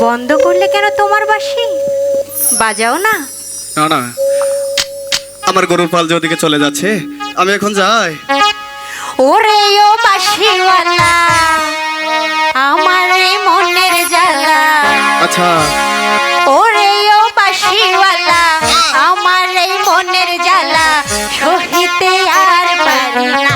বন্ধ করলে কেন তোমার বাসি? বাজাও না। না না। আমার গরুর পাল যে ওদিকে চলে যাচ্ছে আমি এখন যাই। ওরে ও বাসিওয়ালা আমার মনের জ্বালা। আচ্ছা। ওরে ও বাসিওয়ালা আমার মনের জ্বালা সহিতে আর পারি না।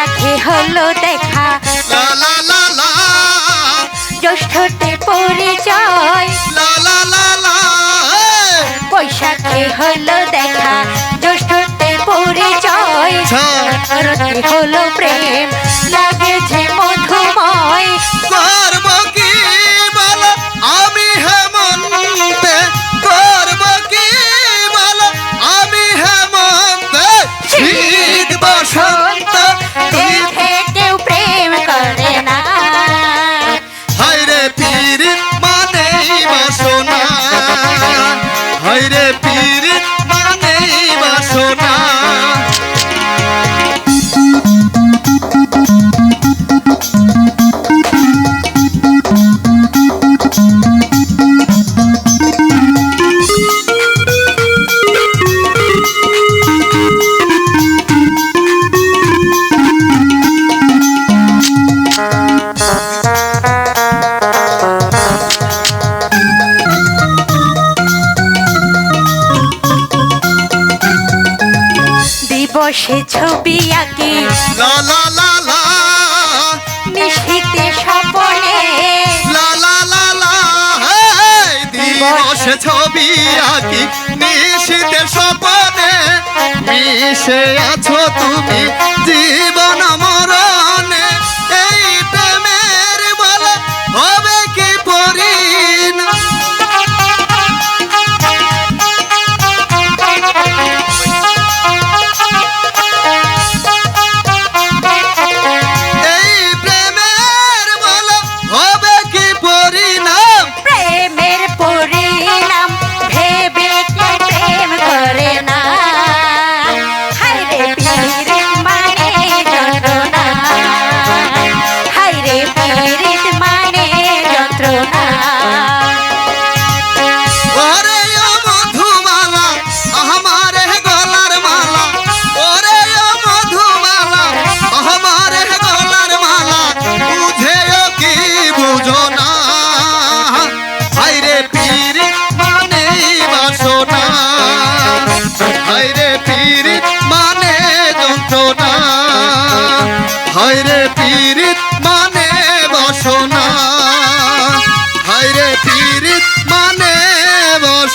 বৈশাখে হলো দেখা। লা লা লা লা। জ্যৈষ্ঠতে পরিচয়। লা লা লা লা। বৈশাখে হলো দেখা। জ্যৈষ্ঠতে পরিচয়। শরতে হলো প্রেম। লাগে যে দিবসে ছবি আঁকি। লা লা লা লা। নিশীতে স্বপনে লা লা লা লা। দিবসে ছবি আঁকি। নিশীতে স্বপনে মিশে আছো তুমি জীবন মরণে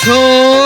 ছোট